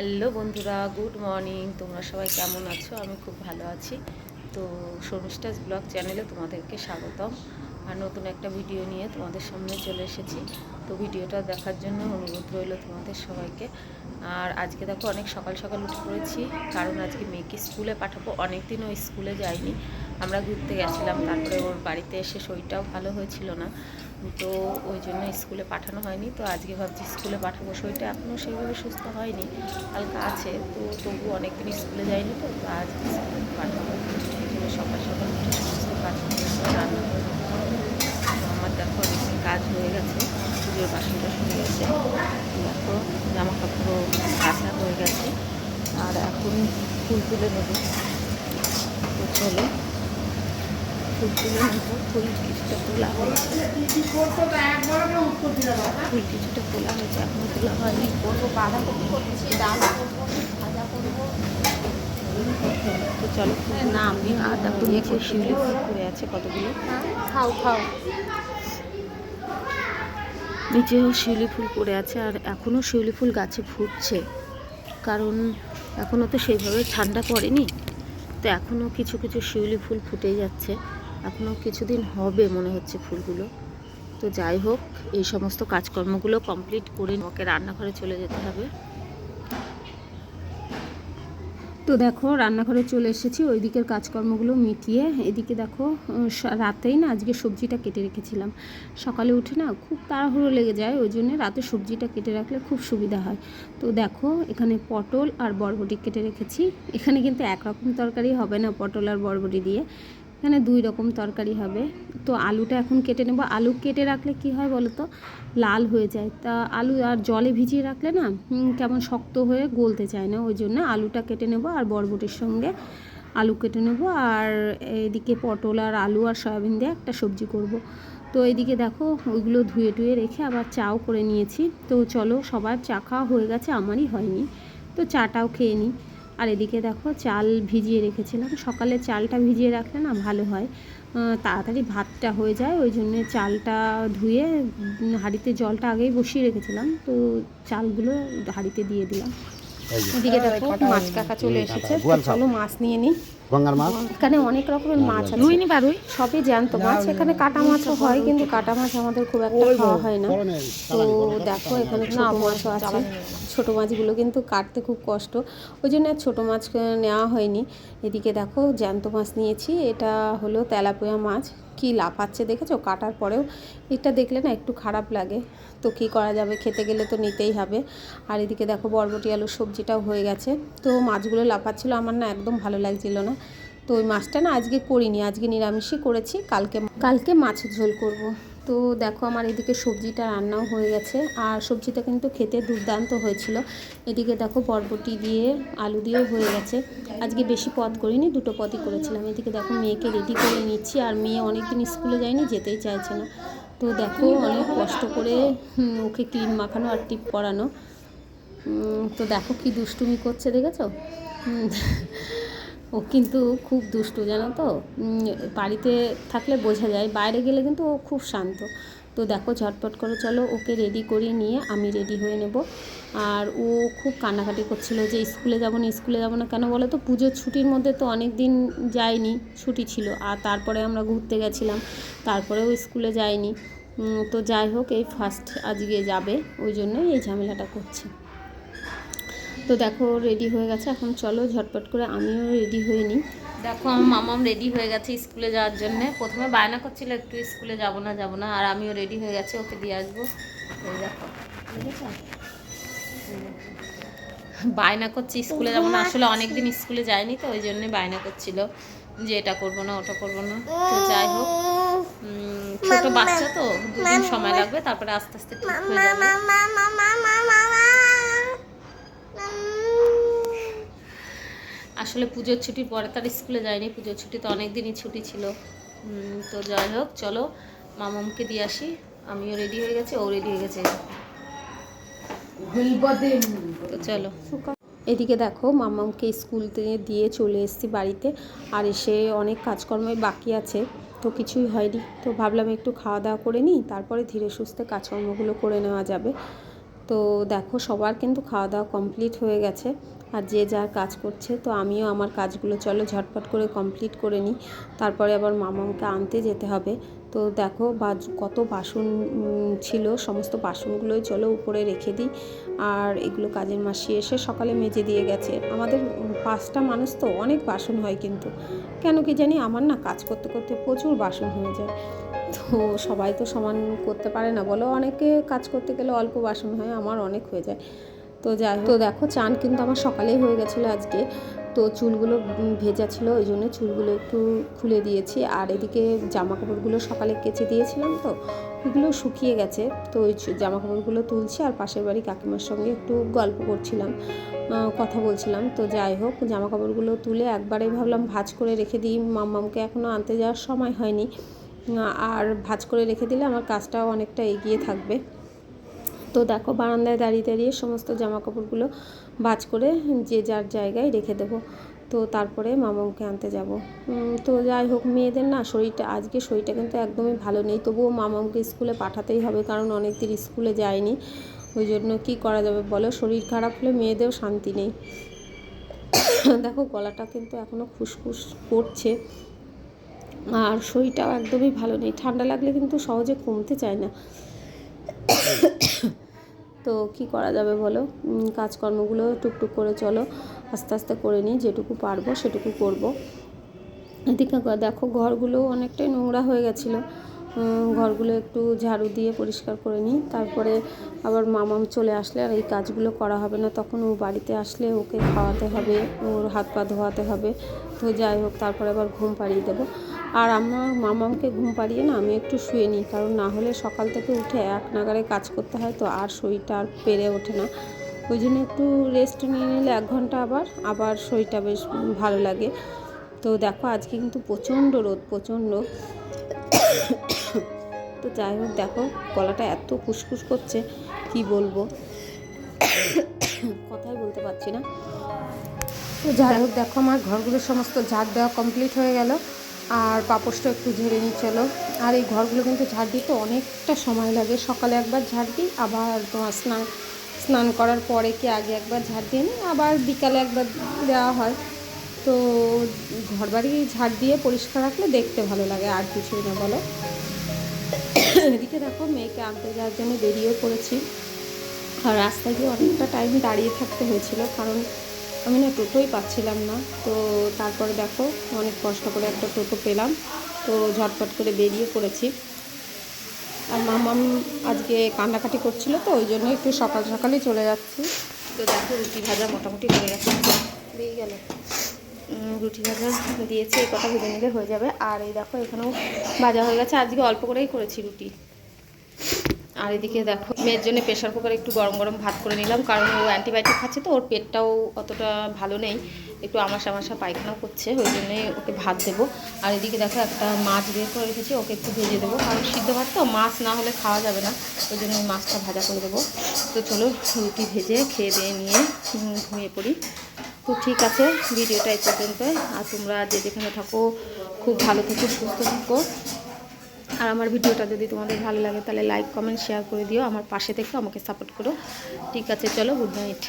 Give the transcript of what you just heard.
Hello বন্ধুরা, good morning. তোমরা সবাই কেমন আছো? আমি খুব ভালো আছি। তো শর্মিষ্ঠাস ব্লগ চ্যানেলে তোমাদেরকে স্বাগতম। আর নতুন একটা ভিডিও নিয়ে তোমাদের সামনে চলে এসেছি। তো ভিডিওটা দেখার জন্য অনুরোধ রইল তোমাদের সবাইকে। আর আজকে দেখো, অনেক সকাল সকাল উঠে পড়েছি। কারণ আজকে মেয়েকে স্কুলে পাঠাবো। অনেক দিন ওই স্কুলে যায়নি। আমরা ঘুরতে গেছিলাম। তারপরে ওর বাড়িতে এসে শরীরটাও ভালো হয়েছিল না। তো ওই জন্য স্কুলে পাঠানো হয়নি। তো আজকে ভাবছি স্কুলে পাঠাবো। শরীরটা এখনও সেইভাবে সুস্থ হয়নি, হালকা আছে। তো তবু অনেকদিন স্কুলে যায়নি তো আজ স্কুলে পাঠাবো। সকাল সকাল উঠে সমস্ত কাজ আমার দেখো কাজ হয়ে গেছে, পুজোর বাসন টাসন গেছে। দেখো জামা কাপড় কাঁচা হয়ে গেছে। আর এখন ফুল তুলে নেব। চলো। ফুল তুলে নেব ফুল কিছুটা তোলা হয়েছে ফুল কিছুটা তোলা হয়েছে এখনও তোলা হয়নি করব বাঁধাকপি তো চলো না আমি আর দেখো শিউলি ফুল পড়ে আছে কতগুলো খাও খাও নিচেও শিউলি ফুল পড়ে আছে আর এখনও শিউলি ফুল গাছে ফুটছে। কারণ এখনও তো সেইভাবে ঠান্ডা পড়েনি। তো এখনও কিছু কিছু শিউলি ফুল ফুটে যাচ্ছে। এখনও কিছুদিন হবে মনে হচ্ছে ফুলগুলো। তো যাই হোক, এই সমস্ত কাজকর্মগুলো কমপ্লিট করে ওকে রান্নাঘরে চলে যেতে হবে। তো দেখো, রান্নাঘরে চলে এসেছি। ওই দিকের কাজকর্মগুলো মিটিয়ে এদিকে দেখো রাতেই না আজকে সবজিটা কেটে রেখেছিলাম। সকালে উঠে না খুব তাড়াহুড়ো লেগে যায়, ওই জন্য রাতে সবজিটা কেটে রাখলে খুব সুবিধা হয়। তো দেখো, এখানে পটল আর বরবটি কেটে রেখেছি। এখানে কিন্তু একরকম তরকারি হবে না পটল আর বরবটি দিয়ে। এখানে দুই রকম তরকারি হবে। তো আলুটা এখন কেটে নেব। আলু কেটে রাখলে কি হয় বলো তো লাল হয়ে যায়। তা আলু আর জলে ভিজিয়ে রাখলে না কেমন শক্ত হয়ে গলতে চায় না। ওই জন্য আলুটা কেটে নেব আর বরবটির সঙ্গে আলু কেটে নেব। আর এদিকে পটল আর আলু আর সয়াবিন দিয়ে একটা সবজি করব। তো এদিকে দেখো, ওইগুলো ধুয়ে টুয়ে রেখে আবার চাও করে নিয়েছি। তো চলো, সবার চা খাওয়া হয়ে গেছে, আমারই হয়নি। তো চাটাও খেয়ে নিই। আর এদিকে দেখো চাল ভিজিয়ে রেখেছিলাম। সকালে চালটা ভিজিয়ে রাখলে না ভালো হয়। তাড়াতাড়ি ভাতটা হয়ে যায় ওই জন্য চালটা ধুয়ে হাড়িতে জলটা আগেই বসিয়ে রেখেছিলাম। তো চালগুলো হাঁড়িতে দিয়ে দিলাম। এদিকে দেখো মাছ কাকা চলে এসেছে। চলো মাছ নিয়ে নিই। গঙ্গার মাছ? এখানে অনেক রকমের মাছ আছে। রুইনি বারুই সবই জ্যান্ত মাছ। এখানে কাটা মাছও হয় কিন্তু কাটা মাছ আমাদের খুব একটা খাওয়া হয় না। তো দেখো এখানে ছোট মাছও আছে। ছোট মাছগুলো কিন্তু কাটতে খুব কষ্ট। ওই জন্য আর ছোটো মাছ নেওয়া হয়নি। এদিকে দেখো জ্যান্ত মাছ নিয়েছি। এটা হলো তেলাপোয়া মাছ। কি লাফাচ্ছে দেখেছ? কাটার পরেও এটা দেখলে না একটু খারাপ লাগে। তো কি করা যাবে? খেতে গেলে তো নিতেই হবে। আর এদিকে দেখো বরবটি আলুর সবজিটাও হয়ে গেছে। তো মাছগুলো লাফাচ্ছিলো আমার না একদম ভালো লাগছিল না। তো ওই মাছটা না আজকে করিনি, আজকে নিরামিষই করেছি। কালকে কালকে মাছের ঝোল করব। তো দেখো আমার এদিকে সবজিটা রান্নাও হয়ে গেছে। আর সবজিটা কিন্তু খেতে দুর্দান্ত হয়েছিল। এদিকে দেখো বরবটি দিয়ে আলু দিয়েও হয়ে গেছে। আজকে বেশি পদ করিনি, দুটো পদই করেছিলাম। এদিকে দেখো মেয়েকে রেডি করে নিচ্ছি, আর মেয়ে অনেকদিন স্কুলে যায়নি, যেতেই চাইছে না। তো দেখো অনেক কষ্ট করে ওকে ক্রিম মাখানো আর টিপ পরানো। তো দেখো কি দুষ্টুমি করছে, দেখেছ? ও কিন্তু খুব দুষ্টু, জানো তো? বাড়িতে থাকলে বোঝা যায়, বাইরে গেলে কিন্তু ও খুব শান্ত। তো দেখো, ঝটপট করে চলো, ওকে রেডি করিয়ে নিয়ে আমি রেডি হয়ে নেব। আর ও খুব কান্নাকাটি করছিল যে, স্কুলে যাব না, স্কুলে যাব না কেন বলো তো? পুজোর ছুটির মধ্যে তো অনেক দিন যায়নি, ছুটি ছিল। আর তারপরে আমরা ঘুরতে গেছিলাম, তারপরেও স্কুলে যায়নি। তো যাই হোক, এই ফার্স্ট আজকে যাবে, ওই জন্যই এই ঝামেলাটা করছে। তো দেখো রেডি হয়ে গেছে এখন চলো ঝটপট করে আমিও রেডি হয়ে নিই দেখো আমার মামাম রেডি হয়ে গেছে স্কুলে যাওয়ার জন্য প্রথমে বায়না করছিল একটু স্কুলে যাব না যাব না আর আমিও রেডি হয়ে গেছে ওকে দিয়ে আসব এই দেখো বায়না করছি স্কুলে যাব না আসলে অনেকদিন স্কুলে যায়নি তো ওই জন্য বায়না করছিল যে এটা করব না ওটা করব না তো যাই হোক ছোট বাচ্চা তো দুদিন সময় লাগবে তারপরে আস্তে আস্তে ঠিক হয়ে যাবে আসলে পুজোর ছুটির পরে তার স্কুলে যায়নি, পুজোর ছুটি তো অনেক দিনই ছুটি ছিল। তো যাই হোক, চলো, মামামকে দিয়ে আসি। আমিও রেডি হয়ে গেছি, ও রেডি হয়ে গেছে। তো চলো। এদিকে দেখো, মামামকে স্কুল থেকে দিয়ে চলে এসেছি বাড়িতে, আর এসে অনেক কাজকর্মই বাকি আছে। তো কিছুই হয়নি। তো ভাবলাম একটু খাওয়া দাওয়া করে নিই, তারপরে ধীরে সুস্থে কাজকর্মগুলো করে নেওয়া যাবে। তো দেখো সবার কিন্তু খাওয়া দাওয়া কমপ্লিট হয়ে গেছে আর যে যার কাজ করছে, তো আমিও আমার কাজগুলো চলো ঝটপট করে কমপ্লিট করে নিই। তারপরে আবার মামাকে আনতে যেতে হবে। তো দেখো বাজ, কত বাসন ছিল, সমস্ত বাসনগুলোই চলো উপরে রেখে দিই। আর এগুলো কাজের মাসি এসে সকালে মেজে দিয়ে গেছে। আমাদের পাঁচটা মানুষ তো অনেক বাসন হয় কিন্তু। কেন কি জানি আমার না কাজ করতে করতে প্রচুর বাসন হয়ে যায়। তো সবাই তো সমান করতে পারে না বলো। অনেকে কাজ করতে গেলে অল্প বাসন হয়, আমার অনেক হয়ে যায়। তো যাই তো দেখো, চান কিন্তু আমার সকালেই হয়ে গেছিল আজকে। তো চুলগুলো ভেজা ছিল, ওই জন্য চুলগুলো একটু খুলে দিয়েছি। আর এদিকে জামা কাপড়গুলো সকালে কেচে দিয়েছিলাম তো ওইগুলো শুকিয়ে গেছে। তো ওই জামা কাপড়গুলো তুলছি আর পাশের বাড়ি কাকিমার সঙ্গে একটু গল্প করছিলাম কথা বলছিলাম। তো যাই হোক জামা কাপড়গুলো তুলে একবারে ভাবলাম ভাজ করে রেখে দিই। মাম্মামকে এখনও আনতে যাওয়ার সময় হয়নি। আর ভাজ করে রেখে দিলে আমার কাজটাও অনেকটা এগিয়ে থাকবে। তো দেখো, বারান্দায় দাঁড়িয়ে দাঁড়িয়ে সমস্ত জামা কাপড়গুলো বাজ করে যে যার জায়গায় রেখে দেবো। তো তারপরে মামাকে আনতে যাব। তো যাই হোক, মেয়েদের না শরীরটা, আজকে শরীরটা কিন্তু একদমই ভালো নেই। তবুও মামাকে স্কুলে পাঠাতেই হবে, কারণ অনেক দিন স্কুলে যায়নি। ওই জন্য কী করা যাবে বলো? শরীর খারাপ হলে মেয়েদেরও শান্তি নেই। দেখো, গলাটা কিন্তু এখনও খুসখুস করছে। আর শরীরটাও একদমই ভালো নেই। ঠান্ডা লাগলে কিন্তু সহজে কমতে চায় না। তো কি করা যাবে বলো? কাজকর্মগুলো টুকটুক করে চলো। আস্তে আস্তে করে নিই, যেটুকু পারব সেটুকু করব। এদিকে দেখো ঘরগুলো অনেকটাই নোংরা হয়ে গেছিল। ঘরগুলো একটু ঝাড়ু দিয়ে পরিষ্কার করে নিই। তারপরে আবার মামাম চলে আসলে আর এই কাজগুলো করা হবে না। তখন ও বাড়িতে আসলে ওকে খাওয়াতে হবে, ওর হাত পা ধোয়াতে হবে। তো যাই হোক, তারপরে আবার ঘুম পাড়িয়ে দেবো। আর আমার মামামকে ঘুম পাড়িয়ে না আমি একটু শুয়ে নিই, কারণ না হলে সকাল থেকে উঠে এক নাগারে কাজ করতে হয় তো আর শরীরটা আর পেরে ওঠে না। ওই জন্য একটু রেস্ট নিয়ে নিলে এক ঘণ্টা আবার আবার শরীরটা বেশ ভালো লাগে। তো দেখো আজকে কিন্তু প্রচণ্ড রোদ, প্রচণ্ড। তো যাই হোক দেখো গলাটা এত ফুসফুস করছে, কি বলব? কথাই বলতে পারছি না। তো যাই হোক দেখো আমার ঘরগুলো সমস্ত ঝাড় দেওয়া কমপ্লিট হয়ে গেল। আর পাপোশটা একটু ঝেড়ে নিই চলো। আর এই ঘরগুলো কিন্তু ঝাড় দিতে অনেকটা সময় লাগে। সকালে একবার ঝাড় দিই, আবার তোমার স্নান স্নান করার পরে কি আগে একবার ঝাড় দিয়ে নিই? আবার বিকালে একবার দেওয়া হয়। তো ঘরবাড়ি ঝাড় দিয়ে পরিষ্কার রাখলে দেখতে ভালো লাগে, আর কিছুই না বলো। এদিকে দেখো মেয়েকে আনতে যাওয়ার জন্য বেরিয়ে পড়েছি। আর রাস্তায় গিয়ে অনেকটা টাইম দাঁড়িয়ে থাকতে হয়েছিল, কারণ আমি না টোটোই পাচ্ছিলাম না। তো তারপরে দেখো অনেক কষ্ট করে একটা টোটো পেলাম। তো ঝটপট করে বেরিয়ে পড়েছি। আর মামাম আজকে কান্নাকাটি করছিল তো ওই জন্য একটু সকাল সকালেই চলে যাচ্ছি। তো দেখো রুটি ভাজা মোটামুটি হয়ে গেছে। দিয়ে গেল। রুটি ভাজা দিয়েছি এই কথা ভেজে নিলে হয়ে যাবে। আর এই দেখো এখানেও ভাজা হয়ে গেছে। আজকে অল্প করেই করেছি রুটি। আর এদিকে দেখো, মেয়ের জন্য প্রেশার কুকারে একটু গরম গরম ভাত করে নিলাম, কারণ ও অ্যান্টিবায়োটিক খাচ্ছে তো, ওর পেটটাও অতটা ভালো নেই, একটু আমাশা আমাশা পায়খানা করছে, ওই জন্যই ওকে ভাত দেবো। আর এদিকে দেখো, একটা মাছ বের করে রেখেছি, ওকে একটু ভেজে দেবো, কারণ সিদ্ধ ভাত তো, মাছ না হলে খাওয়া যাবে না, ওই জন্য মাছটা ভাজা করে দেবো। তো চলো, রুটি ভেজে খেয়ে দিয়ে নিয়ে ঘুমিয়ে পড়ি। তো ঠিক আছে, ভিডিওটা এই পর্যন্ত আর তোমরা যে যেখানে থাকো, খুব ভালো থেকো, সুস্থ থাকো। আর আমার ভিডিওটা যদি তোমাদের ভালো লাগে, তাহলে লাইক কমেন্ট শেয়ার করে দিও। আমার পাশে থেকে আমাকে সাপোর্ট করো। ঠিক আছে, চলো গুড নাইট